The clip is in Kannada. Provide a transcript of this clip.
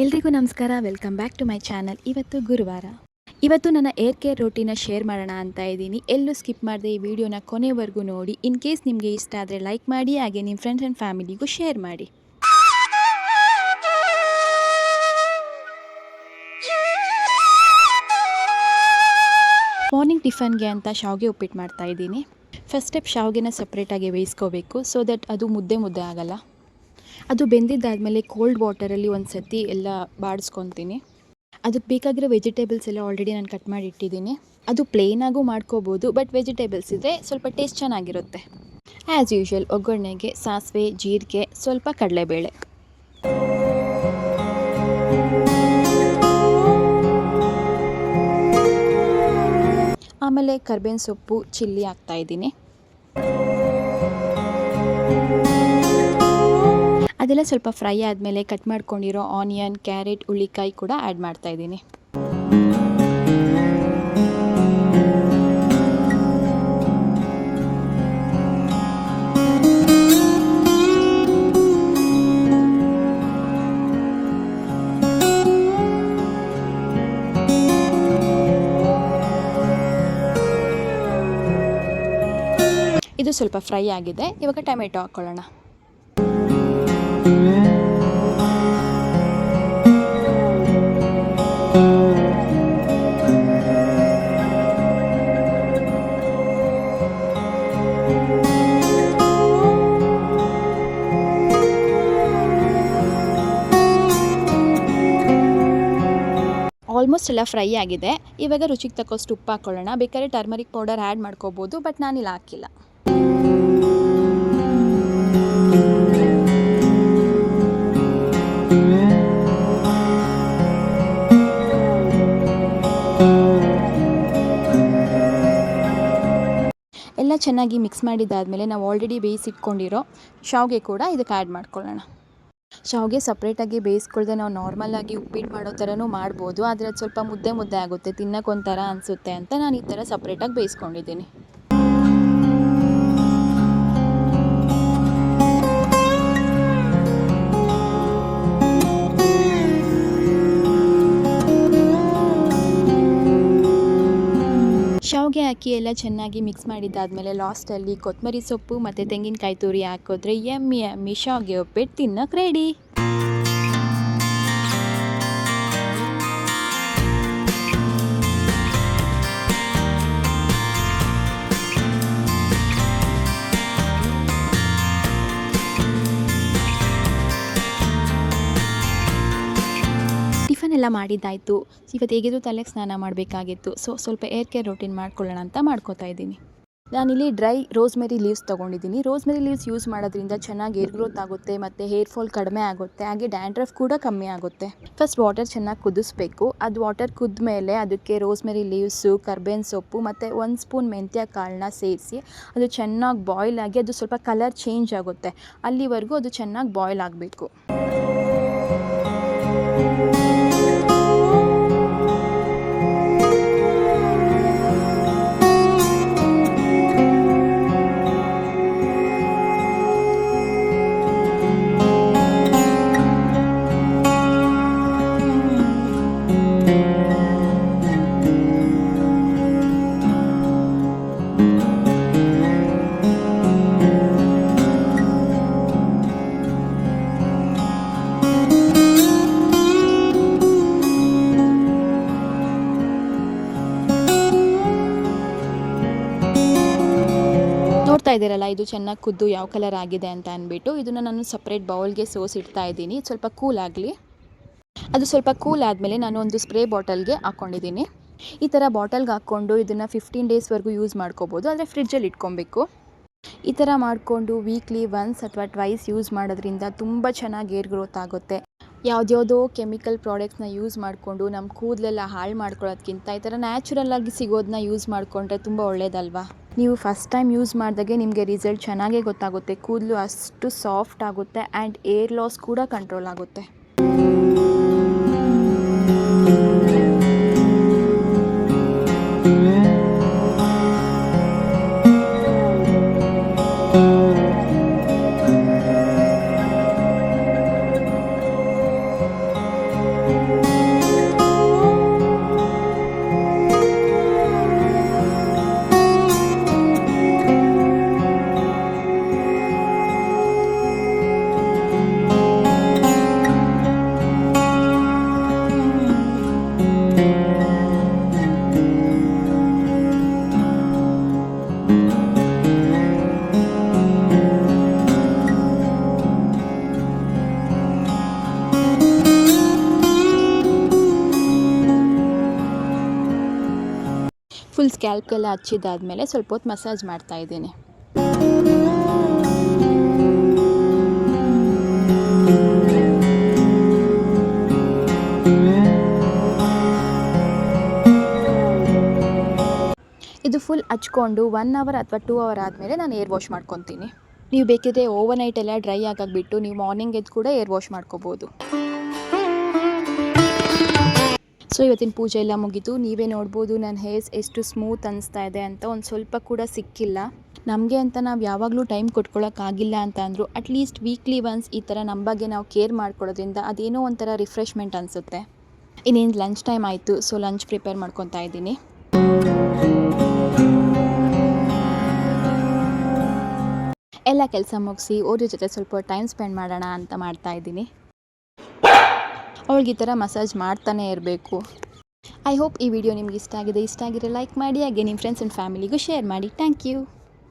ಎಲ್ರಿಗೂ ನಮಸ್ಕಾರ. Welcome back to my channel ಇವತ್ತು ಗುರುವಾರ. ಇವತ್ತು ನನ್ನ ಏರ್ ಕೇರ್ ರೋಟಿನ ಶೇರ್ ಮಾಡೋಣ ಅಂತ ಇದ್ದೀನಿ. ಎಲ್ಲೂ ಸ್ಕಿಪ್ ಮಾಡದೆ ಈ ವಿಡಿಯೋನ ಕೊನೆವರೆಗೂ ನೋಡಿ. ಇನ್ ಕೇಸ್ ನಿಮಗೆ ಇಷ್ಟ ಆದರೆ ಲೈಕ್ ಮಾಡಿ, ಹಾಗೆ ನಿಮ್ಮ ಫ್ರೆಂಡ್ಸ್ ಆ್ಯಂಡ್ ಫ್ಯಾಮಿಲಿಗೂ ಶೇರ್ ಮಾಡಿ. ಮಾರ್ನಿಂಗ್ ಟಿಫನ್ಗೆ ಅಂತ ಶಾವಿಗೆ ಉಪ್ಪಿಟ್ಟು ಮಾಡ್ತಾ ಇದ್ದೀನಿ. ಫಸ್ಟ್ ಸ್ಟೆಪ್ ಶಾವಿಗೆನ ಸಪ್ರೇಟಾಗಿ ಬೇಯಿಸ್ಕೋಬೇಕು. ಸೊ ದಟ್ ಅದು ಮುದ್ದೆ ಮುದ್ದೆ ಆಗಲ್ಲ. ಅದು ಬೆಂದಿದ್ದಾದಮೇಲೆ ಕೋಲ್ಡ್ ವಾಟರಲ್ಲಿ ಒಂದು ಸತಿ ಎಲ್ಲ ಬಾಡಿಸ್ಕೊತೀನಿ. ಅದಕ್ಕೆ ಬೇಕಾಗಿರೋ ವೆಜಿಟೇಬಲ್ಸ್ ಎಲ್ಲ ಆಲ್ರೆಡಿ ನಾನು ಕಟ್ ಮಾಡಿ ಇಟ್ಟಿದ್ದೀನಿ ಅದು ಪ್ಲೇನಾಗೂ ಮಾಡ್ಕೋಬೋದು ಬಟ್ ವೆಜಿಟೇಬಲ್ಸ್ ಇದ್ದರೆ ಸ್ವಲ್ಪ ಟೇಸ್ಟ್ ಚೆನ್ನಾಗಿರುತ್ತೆ. ಆ್ಯಸ್ ಯೂಶ್ವಲ್ ಒಗ್ಗರಣೆಗೆ ಸಾಸಿವೆ, ಜೀರಿಗೆ, ಸ್ವಲ್ಪ ಕಡಲೆಬೇಳೆ. ಆಮೇಲೆ ಕರ್ಬೇವಿನ ಸೊಪ್ಪು, ಚಿಲ್ಲಿ ಹಾಕ್ತಾಯಿದ್ದೀನಿ ಅದೆಲ್ಲ ಸ್ವಲ್ಪ ಫ್ರೈ ಆದಮೇಲೆ ಕಟ್ ಮಾಡ್ಕೊಂಡಿರೋ ಆನಿಯನ್, ಕ್ಯಾರೆಟ್ ಹುಳ್ಳಿಕಾಯಿ ಕೂಡ ಆ್ಯಡ್ ಮಾಡ್ತಾ ಇದ್ದೀನಿ. ಇದು ಸ್ವಲ್ಪ ಫ್ರೈ ಆಗಿದೆ. ಇವಾಗ ಟೊಮೆಟೊ ಹಾಕ್ಕೊಳ್ಳೋಣ ಆಲ್ಮೋಸ್ಟ್ ಎಲ್ಲ ಫ್ರೈ ಆಗಿದೆ. ಇವಾಗ ರುಚಿಗೆ ತಕ್ಕಷ್ಟು ಉಪ್ಪು ಹಾಕ್ಕೊಳ್ಳೋಣ ಬೇಕಾದ್ರೆ ಟರ್ಮರಿಕ್ ಪೌಡರ್ ಆ್ಯಡ್ ಮಾಡ್ಕೋಬೋದು ಬಟ್ ನಾನಿಲ್ಲಿ ಹಾಕಿಲ್ಲ. ಎಲ್ಲ ಚೆನ್ನಾಗಿ ಮಿಕ್ಸ್ ಮಾಡಿದ್ದಾದಮೇಲೆ ನಾವು ಆಲ್ರೆಡಿ ಬೇಯಿಸಿಟ್ಕೊಂಡಿರೋ ಶಾವಿಗೆ ಕೂಡ ಇದಕ್ಕೆ ಆ್ಯಡ್ ಮಾಡ್ಕೊಳ್ಳೋಣ. ಶಾವಿಗೆ ಸಪ್ರೇಟಾಗಿ ಬೇಯಿಸ್ಕೊಳ್ದೆ ನಾವು ನಾರ್ಮಲಾಗಿ ಉಪ್ಪಿಟ್ಟು ಮಾಡೋ ಥರನೂ ಮಾಡ್ಬೋದು, ಆದರೆ ಅದು ಸ್ವಲ್ಪ ಮುದ್ದೆ ಮುದ್ದೆ ಆಗುತ್ತೆ ತಿನ್ನಕ್ಕೆ ಒಂಥರ ಅನಿಸುತ್ತೆ ಅಂತ ನಾನು ಈ ಥರ ಸಪ್ರೇಟಾಗಿ ಬೇಯಿಸ್ಕೊಂಡಿದ್ದೀನಿ. ಶಾವಿಗೆ ಅಕ್ಕಿ ಎಲ್ಲ ಚೆನ್ನಾಗಿ ಮಿಕ್ಸ್ ಮಾಡಿದ್ದಾದಮೇಲೆ ಲಾಸ್ಟಲ್ಲಿ ಕೊತ್ತಂಬರಿ ಸೊಪ್ಪು ಮತ್ತು ತೆಂಗಿನಕಾಯಿ ತುರಿ ಹಾಕಿದ್ರೆ ಎಮ್ಮಿ ಎಮ್ಮಿ, ಶಾವಿಗೆ ಉಪ್ಪಿಟ್ಟು ತಿನ್ನೋಕೆ ರೆಡಿ ಮಾಡಿದ್ದಾಯಿತು. ಇವತ್ತು ಹೇಗಿದ್ರು ತಲೆಗೆ ಸ್ನಾನ ಮಾಡಬೇಕಾಗಿತ್ತು. ಸೊ, ಸ್ವಲ್ಪ ಏರ್ ಕೇರ್ ರೊಟೀನ್ ಮಾಡ್ಕೊಳ್ಳೋಣ ಅಂತ ಮಾಡ್ಕೋತಾ ಇದ್ದೀನಿ. ನಾನಿಲ್ಲಿ ಡ್ರೈ ರೋಸ್ಮೆರಿ ಲೀವ್ಸ್ ತೊಗೊಂಡಿದ್ದೀನಿ. ರೋಸ್ಮೆರಿ ಲೀವ್ಸ್ ಯೂಸ್ ಮಾಡೋದ್ರಿಂದ ಚೆನ್ನಾಗಿ ಏರ್ ಗ್ರೋತ್ ಆಗುತ್ತೆ ಮತ್ತು ಹೇರ್ ಫಾಲ್ ಕಡಿಮೆ ಆಗುತ್ತೆ. ಹಾಗೆ ಡ್ಯಾಂಡ್ರಫ್ ಕೂಡ ಕಮ್ಮಿ ಆಗುತ್ತೆ. ಫಸ್ಟ್ ವಾಟರ್ ಚೆನ್ನಾಗಿ ಕುದಿಸ್ಬೇಕು. ಅದು ವಾಟರ್ ಕುದ್ದ ಮೇಲೆ ಅದಕ್ಕೆ ರೋಸ್ಮೆರಿ ಲೀವ್ಸು ಕರ್ಬೇನ್ ಸೊಪ್ಪು ಮತ್ತು ಒಂದು ಸ್ಪೂನ್ ಮೆಂತ್ಯ ಕಾಳನ್ನ ಸೇರಿಸಿ ಅದು ಚೆನ್ನಾಗಿ ಬಾಯ್ಲ್ ಆಗಿ ಅದು ಸ್ವಲ್ಪ ಕಲರ್ ಚೇಂಜ್ ಆಗುತ್ತೆ. ಅಲ್ಲಿವರೆಗೂ ಅದು ಚೆನ್ನಾಗಿ ಬಾಯ್ಲ್ ಆಗಬೇಕು. ಇದ್ದೀರಲ್ಲ ಇದು ಚೆನ್ನಾಗಿ ಕುದ್ದು ಯಾವ ಕಲರ್ ಆಗಿದೆ ಅಂತ ಅಂದ್ಬಿಟ್ಟು ಇದನ್ನು ನಾನು ಸಪ್ರೇಟ್ ಬೌಲ್ಗೆ ಸೋಸ್ ಇಡ್ತಾ ಇದ್ದೀನಿ. ಸ್ವಲ್ಪ ಕೂಲ್ ಆಗಲಿ. ಅದು ಸ್ವಲ್ಪ ಕೂಲ್ ಆದಮೇಲೆ ನಾನು ಒಂದು ಸ್ಪ್ರೇ ಬಾಟಲ್ಗೆ ಹಾಕ್ಕೊಂಡಿದ್ದೀನಿ ಈ ಥರ ಬಾಟಲ್ಗೆ ಹಾಕ್ಕೊಂಡು ಇದನ್ನು ಫಿಫ್ಟೀನ್ ಡೇಸ್ವರೆಗೂ ಯೂಸ್ ಮಾಡ್ಕೋಬೋದು. ಆದರೆ ಫ್ರಿಡ್ಜಲ್ಲಿ ಇಟ್ಕೊಬೇಕು. ಈ ಥರ ಮಾಡಿಕೊಂಡು ವೀಕ್ಲಿ ಒನ್ಸ್ ಅಥವಾ ಟ್ವೈಸ್ ಯೂಸ್ ಮಾಡೋದ್ರಿಂದ ತುಂಬ ಚೆನ್ನಾಗಿ ಏರ್ ಗ್ರೋತ್ ಆಗುತ್ತೆ. ಯಾವುದ್ಯಾವುದೋ ಕೆಮಿಕಲ್ ಪ್ರಾಡಕ್ಟ್ಸ್ನ ಯೂಸ್ ಮಾಡಿಕೊಂಡು ನಮ್ಮ ಕೂದಲೆಲ್ಲ ಹಾಳು ಮಾಡ್ಕೊಳ್ಳೋದ್ಕಿಂತ ಈ ಥರ ನ್ಯಾಚುರಲ್ ಆಗಿ ಸಿಗೋದನ್ನ ಯೂಸ್ ಮಾಡಿಕೊಂಡ್ರೆ ತುಂಬ ಒಳ್ಳೇದಲ್ವಾ? ನೀವು ಫಸ್ಟ್ ಟೈಮ್ ಯೂಸ್ ಮಾಡಿದಾಗೆ ನಿಮಗೆ ರಿಸಲ್ಟ್ ಚೆನ್ನಾಗೇ ಗೊತ್ತಾಗುತ್ತೆ. ಕೂದಲು ಅಷ್ಟು ಸಾಫ್ಟ್ ಆಗುತ್ತೆ ಆ್ಯಂಡ್ ಏರ್ ಲಾಸ್ ಕೂಡ ಕಂಟ್ರೋಲ್ ಆಗುತ್ತೆ. ಫುಲ್ ಸ್ಕ್ಯಾಲ್ಪ್ಗೆಲ್ಲ ಹಚ್ಚಿದ್ದಾದಮೇಲೆ ಸ್ವಲ್ಪ ಹೊತ್ತು ಮಸಾಜ್ ಮಾಡ್ತಾ ಇದ್ದೀನಿ. ಇದು ಫುಲ್ ಹಚ್ಕೊಂಡು ಒನ್ ಅವರ್ ಅಥವಾ ಟೂ ಅವರ್ ಆದಮೇಲೆ ನಾನು ಏರ್ ವಾಶ್ ಮಾಡ್ಕೊತೀನಿ. ನೀವು ಬೇಕಿದ್ರೆ ಓವರ್ ನೈಟ್ ಎಲ್ಲ ಡ್ರೈ ಆಗಾಗ್ಬಿಟ್ಟು ನೀವು ಮಾರ್ನಿಂಗ್ ಎದ್ದು ಕೂಡ ಏರ್ ವಾಶ್ ಮಾಡ್ಕೋಬೋದು. ಸೊ ಇವತ್ತಿನ ಪೂಜೆ ಎಲ್ಲ ಮುಗೀತು. ನೀವೇ ನೋಡ್ಬೋದು ನನ್ನ ಹೇರ್ಸ್ ಎಷ್ಟು ಸ್ಮೂತ್ ಅನಿಸ್ತಾ ಇದೆ ಅಂತ. ಒಂದು ಸ್ವಲ್ಪ ಕೂಡ ಸಿಕ್ಕಿಲ್ಲ. ನಮಗೆ ಅಂತ ನಾವು ಯಾವಾಗಲೂ ಟೈಮ್ ಕೊಟ್ಕೊಳ್ಳೋಕ್ಕಾಗಿಲ್ಲ ಅಂತ ಅಂದರು. ಅಟ್ಲೀಸ್ಟ್ ವೀಕ್ಲಿ ಒನ್ಸ್ ಈ ಥರ ನಮ್ಮ ಬಗ್ಗೆ ನಾವು ಕೇರ್ ಮಾಡ್ಕೊಳ್ಳೋದ್ರಿಂದ ಅದೇನೋ ಒಂಥರ ರಿಫ್ರೆಶ್ಮೆಂಟ್ ಅನಿಸುತ್ತೆ. ಇನ್ನೇನು ಲಂಚ್ ಟೈಮ್ ಆಯಿತು. ಸೊ ಲಂಚ್ ಪ್ರಿಪೇರ್ ಮಾಡ್ಕೊತಾ ಇದ್ದೀನಿ. ಎಲ್ಲ ಕೆಲಸ ಮುಗಿಸಿ ಅವ್ರ ಜೊತೆ ಸ್ವಲ್ಪ ಟೈಮ್ ಸ್ಪೆಂಡ್ ಮಾಡೋಣ ಅಂತ ಮಾಡ್ತಾ ಇದ್ದೀನಿ. ಅವಳಿಗೆ ಈ ಥರ ಮಸಾಜ್ ಮಾಡ್ತಾನೆ ಇರಬೇಕು. ಐ ಹೋಪ್ ಈ ವಿಡಿಯೋ ನಿಮ್ಗೆ ಇಷ್ಟ ಆಗಿದೆ. ಇಷ್ಟ ಆಗಿದ್ರೆ ಲೈಕ್ ಮಾಡಿ, ಹಾಗೆ ನಿಮ್ಮ ಫ್ರೆಂಡ್ಸ್ ಆ್ಯಂಡ್ ಫ್ಯಾಮಿಲಿಗೂ ಶೇರ್ ಮಾಡಿ. Thank you